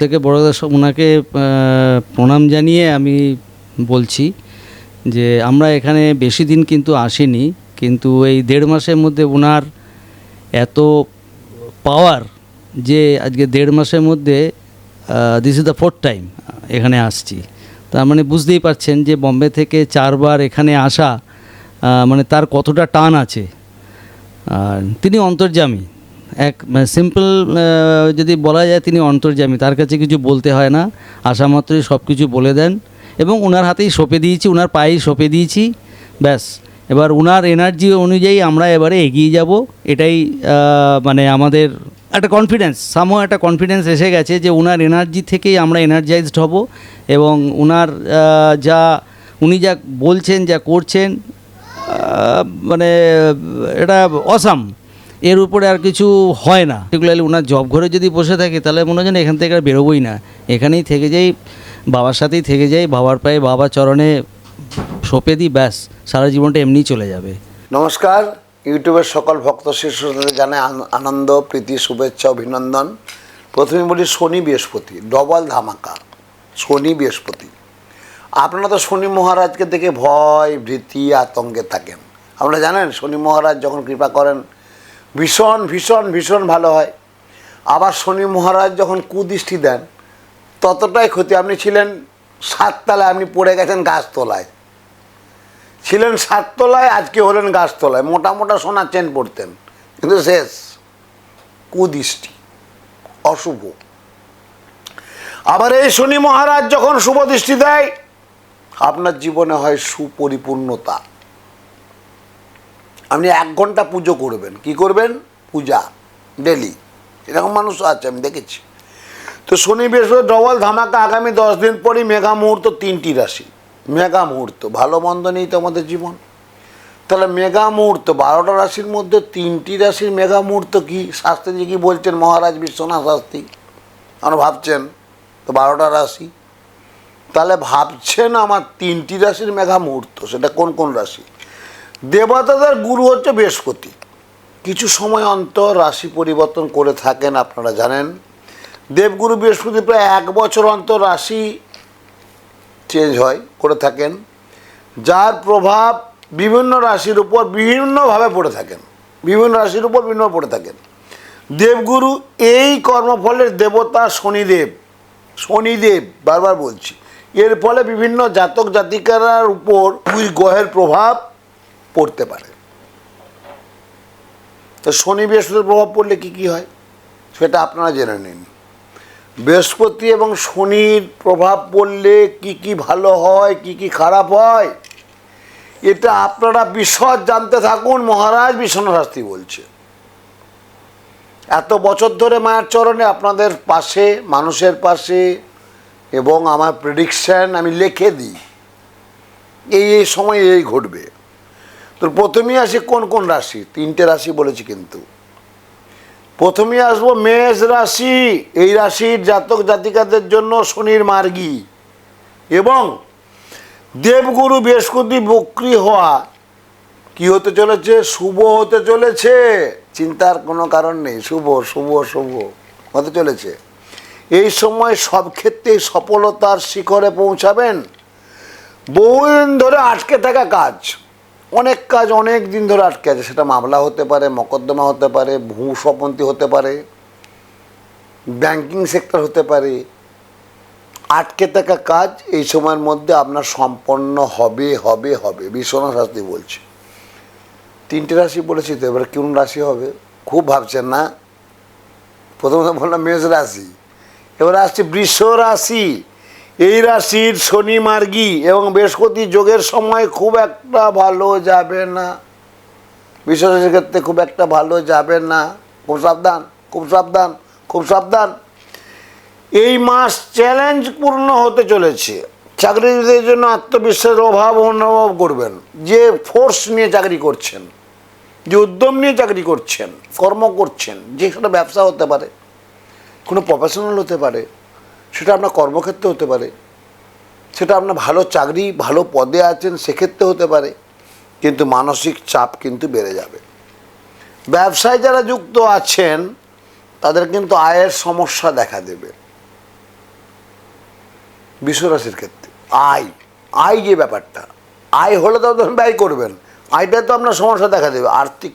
থেকে বড় ওনাকে প্রণাম জানিয়ে আমি বলছি যে আমরা এখানে বেশি দিন কিন্তু আসিনি, কিন্তু এই দেড় মাসের মধ্যে ওনার এত পাওয়ার যে আজকে দেড় মাসের মধ্যে this is the fourth time এখানে আসছি। তার মানে বুঝতেই পারছেন যে বম্বে থেকে চারবার এখানে আসা মানে তার কতটা টান আছে। আর তিনি অন্তর্যামী। এক সিম্পল যদি বলা যায় তিনি অন্তর্যামী, তার কাছে কিছু বলতে হয় না আসা মাত্রই সব কিছু বলে দেন এবং ওনার হাতেই সঁপে দিয়েছি ওনার পায়েই সঁপে দিয়েছি, ব্যাস। এবার ওনার এনার্জি অনুযায়ী আমরা এবারে এগিয়ে যাব, এটাই মানে আমাদের একটা কনফিডেন্স সামো একটা কনফিডেন্স এসে গেছে যে ওনার এনার্জি থেকেই আমরা এনার্জাইজড হব এবং ওনার যা, উনি যা বলছেন, যা করছেন মানে এটা অসাম এর উপরে আর কিছু হয় না। পার্টিকুলারলি ওনার জব ঘরে যদি বসে থাকে, তাহলে মনে হয় এখান থেকে আর বেরোবোই না। এখানেই থেকে যাই বাবার সাথেই থেকে যাই বাবার পায়ে বাবা চরণে সঁপে দিই, ব্যাস, সারা জীবনটা এমনিই চলে যাবে। নমস্কার। ইউটিউবের সকল ভক্ত শিশুদের আন- আনন্দ, প্রীতি, শুভেচ্ছা, অভিনন্দন। প্রথমে বলি শনি বৃহস্পতি, ডবল ধামাকা। শনি বৃহস্পতি। আপনারা তো শনি মহারাজকে দেখে ভয়, ভীতি, আতঙ্কে থাকেন। আপনারা জানেন, শনি মহারাজ যখন কৃপা করেন ভীষণ ভীষণ ভীষণ ভালো হয়। আবার শনি মহারাজ যখন কুদৃষ্টি দেন, ততটাই ক্ষতি। আপনি ছিলেন সাততলায়, আপনি পড়ে গেছেন গাছতলায়। ছিলেন সাততলায়, আজকে হলেন গাছতলায়। মোটা মোটা সোনার চেন পড়তেন, কিন্তু শেষ। কুদৃষ্টি, অশুভ। আবার এই শনি মহারাজ যখন শুভ দৃষ্টি দেয়, আপনার জীবনে হয় সুপরিপূর্ণতা। আপনি এক ঘণ্টা পুজো করবেন। কি করবেন? পূজা, ডেলি। এরকম মানুষ আছে, আমি দেখেছি। তো শনি, বৃহস্পতি, ডবল ধামাকা আগামী দশ দিন পরই মেঘা মুহূর্ত তিনটি রাশি। মেঘা মুহূর্ত, ভালো, মন্দ নেই তো আমাদের জীবন? তাহলে মেঘা মুহূর্ত, বারোটা রাশির মধ্যে তিনটি রাশির মেগা মুহূর্ত কি? শাস্ত্রীজি কী বলছেন? মহারাজ বিশ্বনাথ শাস্ত্রী। আমরা ভাবছেন, তো বারোটা রাশি। তাহলে ভাবছেন আমার তিনটি রাশির মেঘা মুহূর্ত, সেটা কোন কোন রাশি? দেবতাদের গুরু হচ্ছে বৃহস্পতি। কিছু সময় অন্তর রাশি পরিবর্তন করে থাকেন আপনারা জানেন। দেবগুরু বৃহস্পতি প্রায় এক বছর অন্তর রাশি চেঞ্জ হয়, করে থাকেন। যার প্রভাব বিভিন্ন রাশির উপর বিভিন্নভাবে পড়ে থাকেন। বিভিন্ন রাশির উপর বিভিন্ন পড়ে থাকেন। দেবগুরু এই কর্মফলের দেবতা শনিদেব শনিদেব বারবার বলছি। এর ফলে বিভিন্ন জাতক জাতিকার উপর দুই গ্রহের প্রভাব পড়তে পারে। তো শনি বৃহস্পতির প্রভাব পড়লে কি কি হয়? সেটা আপনারা জেনে নিন। বৃহস্পতি এবং শনির প্রভাব পড়লে কি কি ভালো হয়, কি কি খারাপ হয়, এটা আপনারা বিশদ জানতে থাকুন, মহারাজ বিশ্বনাথ শাস্ত্রী বলছে। এত বছর ধরে মায়ের চরণে আপনাদের পাশে, মানুষের পাশে, এবং আমার প্রেডিকশন আমি লিখে দিই। এই এই সময় এই ঘটবে। তো প্রথমেই আসি কোন কোন রাশি? তিনটে রাশি বলেছি কিন্তু। প্রথমেই আসব মেষ রাশি। এই রাশির জাতক জাতিকাদের জন্য শনির মার্গী। এবং দেবগুরু বৃহস্পতি বক্রি হওয়া। কি হতে চলেছে? শুভ হতে চলেছে। চিন্তার কোনো কারণ নেই। শুভ শুভ শুভ হতে চলেছে। এই সময় সব ক্ষেত্রেই সফলতার শিখরে পৌঁছাবেন। বহুদিন ধরে আটকে থাকা কাজ। অনেক কাজ অনেক দিন ধরে আটকে আছে। সেটা মামলা হতে পারে, মকদ্দমা হতে পারে, ভূ সম্পত্তি হতে পারে ব্যাংকিং সেক্টর হতে পারে। আটকে থাকা কাজ এই সময়ের মধ্যে আপনার সম্পন্ন হবে হবে হবে। বিশ্বনাথ শাস্ত্রী বলছে। তিনটে রাশি বলেছি তো, এবার কোন রাশি হবে? খুব ভাবছেন না? প্রথমত বললাম মেষ রাশি। এবার আসছে বৃষ রাশি। এই রাশির শনি মার্গী এবং বৃহস্পতি যোগের সময় খুব একটা ভালো যাবে না। রাশির ক্ষেত্রে খুব একটা ভালো যাবে না। খুব সাবধান খুব সাবধান খুব সাবধান। এই মাস চ্যালেঞ্জপূর্ণ হতে চলেছে। চাকরিদের জন্য আত্মবিশ্বাসের অভাব অনুভব করবেন। যে ফোর্স নিয়ে চাকরি করছেন, যে উদ্যম নিয়ে চাকরি করছেন, কর্ম করছেন, যে সেটা ব্যবসা হতে পারে, কোনো প্রফেশনাল হতে পারে সেটা আপনার কর্মক্ষেত্রে হতে পারে। সেটা আপনার ভালো চাকরি, ভালো পদে আছেন সেক্ষেত্রে হতে পারে। কিন্তু মানসিক চাপ কিন্তু বেড়ে যাবে। ব্যবসায় যারা যুক্ত আছেন, তাদের কিন্তু আয়ের সমস্যা দেখা দেবে। বিশ্বরাশির ক্ষেত্রে। আয় আয় যে ব্যাপারটা। আয় হলে তো ধরুন ব্যয় করবেন। আয়টা তো আপনার সমস্যা দেখা দেবে। আর্থিক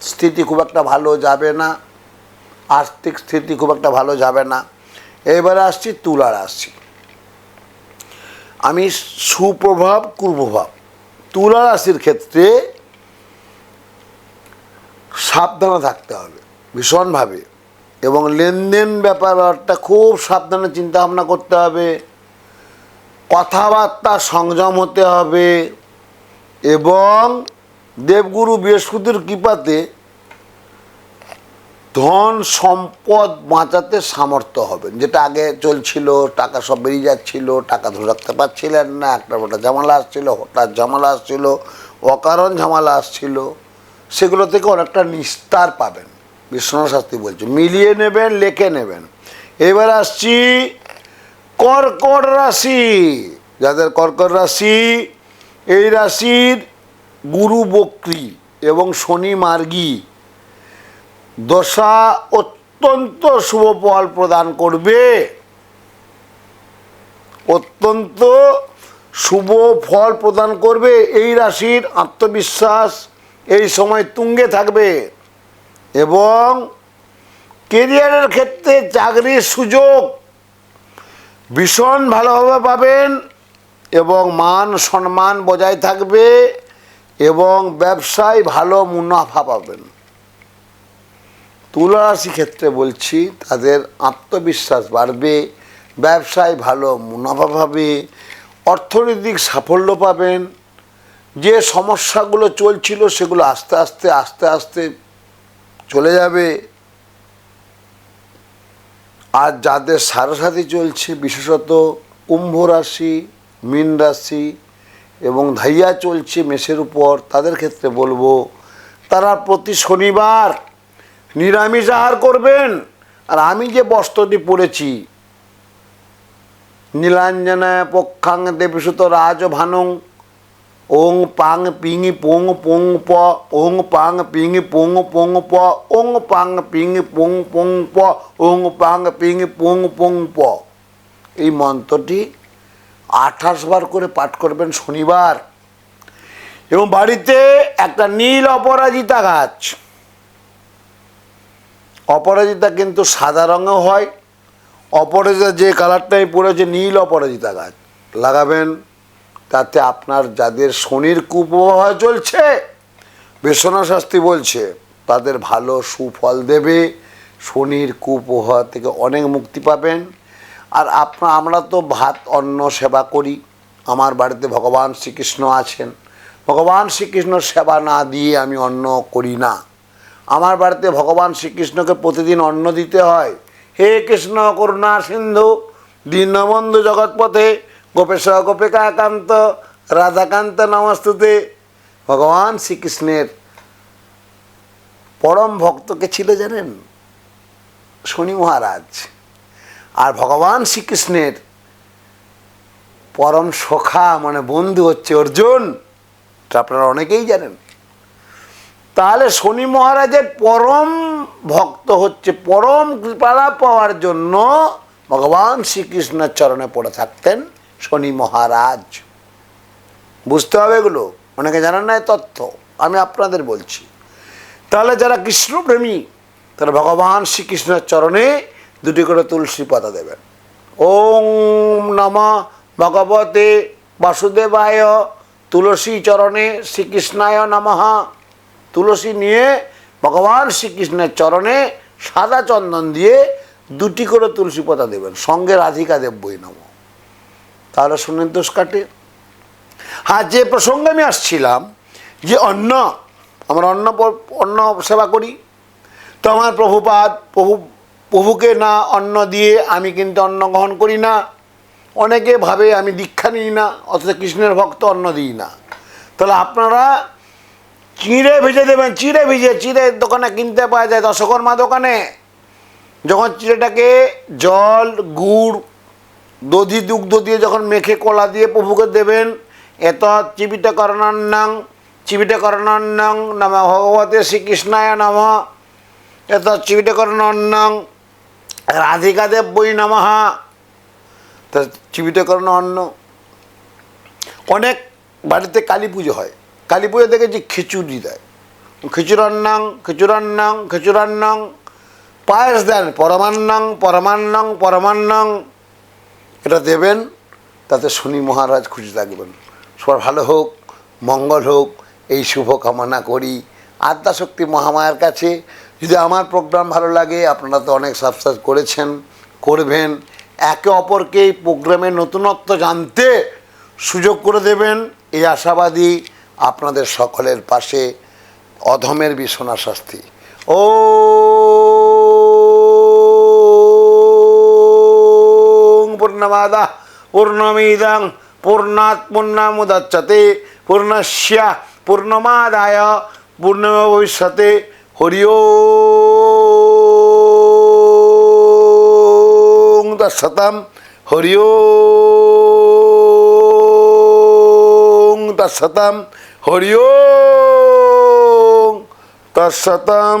স্থিতি খুব একটা ভালো যাবে না। আর্থিক স্থিতি খুব একটা ভালো যাবে না। এবারে আসছি তুলার আসছি। আমি সুপ্রভাব, কুপ্রভাব। তুলা রাশির ক্ষেত্রে সাবধানে থাকতে হবে, ভীষণভাবে। এবং লেনদেন ব্যাপারটা খুব সাবধানে চিন্তা ভাবনা করতে হবে। কথাবার্তা সংযম হতে হবে। এবং দেবগুরু বৃহস্পতির কৃপাতে ধন সম্পদ বাঁচাতে সামর্থ্য হবেন। যেটা আগে চলছিল, টাকা সব বেরিয়ে যাচ্ছিল, টাকা ধরে রাখতে পারছিলেন না একটা ওটা ঝামেলা আসছিল, হঠাৎ ঝামেলা আসছিল, অকারণ ঝামেলা আসছিল, সেগুলো থেকে অনেকটা নিস্তার পাবেন। বিশ্বনাথ শাস্তি বলছে, মিলিয়ে নেবেন, লেখে নেবেন। এবার আসছি কর্কট রাশি। যাদের কর্কট রাশি, এই রাশির গুরু বক্রী এবং শনি মার্গী। দশা অত্যন্ত শুভ ফল প্রদান করবে। অত্যন্ত শুভ ফল প্রদান করবে এই রাশির আত্মবিশ্বাস, এই সময় তুঙ্গে থাকবে এবং কেরিয়ারের ক্ষেত্রে চাকরির সুযোগ ভীষণ ভালোভাবে পাবেন এবং মান সম্মান বজায় থাকবে এবং ব্যবসায় ভালো মুনাফা পাবেন। তুলা রাশি ক্ষেত্রে বলছি, তাদের আত্মবিশ্বাস বাড়বে, ব্যবসায় ভালো মুনাফা পাবে, অর্থনৈতিক সাফল্য পাবেন, যে সমস্যাগুলো চলছিল সেগুলো আস্তে আস্তে আস্তে আস্তে চলে যাবে। আর যাদের সারাসাথী চলছে, বিশেষত কুম্ভ রাশি, মীন রাশি এবং ধাইয়া চলছে মেষের উপর, তাদের ক্ষেত্রে বলব, তারা প্রতি শনিবার নিরামিষ আহার করবেন। আর আমি যে বস্ত্রটি পরেছি নীলাঞ্জনায় পক্ষাং দেবীসুত রাজ ভানং, ওং পাং পিং পোং পোং প, ওং পাং পিং পোং পোং প, ওং পাং পিং পোং পোং প, ওং পাং পিং পোং পোং প। এই মন্ত্রটি আঠাশ বার করে পাঠ করবেন শনিবার। এবং বাড়িতে একটা নীল অপরাজিতা গাছ। অপরাজিতা কিন্তু সাদা রঙেও হয়। অপরাজিতা যে কালারটা আমি পড়েছে নীল অপরাজিতা গাছ। লাগাবেন, তাতে আপনার যাদের শনির কুপ্রবাহ চলছে, বেসনা শাস্তি বলছে, তাদের ভালো সুফল দেবে। শনির কুপ্রবাহ থেকে অনেক মুক্তি পাবেন। আর আপনার আমরা তো ভাত, অন্ন সেবা করি। আমার বাড়িতে ভগবান শ্রীকৃষ্ণ আছেন। ভগবান শ্রীকৃষ্ণ সেবা না দিয়ে আমি অন্ন করি না। আমার বাড়িতে ভগবান শ্রীকৃষ্ণকে প্রতিদিন অন্ন দিতে হয়। হে কৃষ্ণ করুণা সিন্ধু, দীনবন্ধু জগৎপথে, গোপেশ গোপিকা একান্ত, রাধাকান্ত নমস্তুতে। ভগবান শ্রীকৃষ্ণের পরম ভক্তকে ছিল জানেন? শনি মহারাজ। আর ভগবান শ্রীকৃষ্ণের পরম সখা মানে বন্ধু হচ্ছে অর্জুন। এটা আপনারা অনেকেই জানেন। তাহলে শনি মহারাজের পরম ভক্ত হচ্ছে, পরম কৃপালা পাওয়ার জন্য ভগবান শ্রীকৃষ্ণের চরণে পড়ে থাকতেন শনি মহারাজ। বুঝতে হবে এগুলো? অনেকে জানেন না তথ্য? আমি আপনাদের বলছি। তাহলে যারা কৃষ্ণপ্রেমী, তারা ভগবান শ্রীকৃষ্ণের চরণে দুটি করে তুলসী পাতা দেবেন। ওম নম ভগবতে বাসুদেবায় তুলসী চরণে শ্রীকৃষ্ণায় নমঃ তুলসী নিয়ে ভগবান শ্রীকৃষ্ণের চরণে সাদা চন্দন দিয়ে দুটি করে তুলসী পাতা দেবেন। সঙ্গে রাধিকা দেব বই নম। তাহলে শুনেন দোষ কাটে। হ্যাঁ যে প্রসঙ্গে আমি আসছিলাম, যে অন্ন, আমরা অন্ন অন্ন সেবা করি। তো আমার প্রভুপাত প্রভু, প্রভুকে না অন্ন দিয়ে আমি কিন্তু অন্ন গ্রহণ করি না। অনেকে ভাবে আমি দীক্ষা নিই না, অথচ কৃষ্ণের ভক্ত অন্ন দিই না। তাহলে আপনারা চিঁড়ে ভেজে দেবেন, চিঁড়ে ভিজে চিঁড়ে দোকানে কিনতে পাওয়া যায়, দশকর্মা দোকানে। যখন চিঁড়েটাকে জল, গুড়, দধি, দুগ্ধ দিয়ে যখন মেখে কলা দিয়ে প্রভুকে দেবেন, এত চিবিটা করণান্নাং চিবিটা করণান্নাং নম ভগবতে শ্রীকৃষ্ণায় নম। এত চিবিটা করণান্নাং, রাধিকা দেব বই নমঃ। তা জীবিত করানো অন্ন অনেক বাড়িতে কালী পুজো হয়। কালী পুজো দেখেছি খিচুড়ি দেয়। খিচুরান্নাং খিচুরান্নাং খিচুরান্নাং পায়েস দেন, পরমান্নাং পরমান্নাং পরমান্নাং। এটা দেবেন, তাতে শনি মহারাজ খুশি থাকবেন। সবার ভালো হোক, মঙ্গল হোক, এই শুভ কামনা করি। আদ্যাশক্তি মহামায়ার কাছে, যদি আমার প্রোগ্রাম ভালো লাগে, আপনারা তো অনেক সাবস্ক্রাইব করেছেন, করবেন। একে অপরকে এই প্রোগ্রামের নতুনত্ব জানতে সুযোগ করে দেবেন, এই আশাবাদী আপনাদের সকলের পাশে অধমের বিছনা শাস্তি। ও পূর্ণমাদা, পূর্ণমিদং, পূর্ণাৎ পূর্ণামুদচ্যতে পূর্ণস্য পূর্ণমাদায় পূর্ণম ভবিষ্যতে হরি ওং তৎসতম হরি ওং তার হরি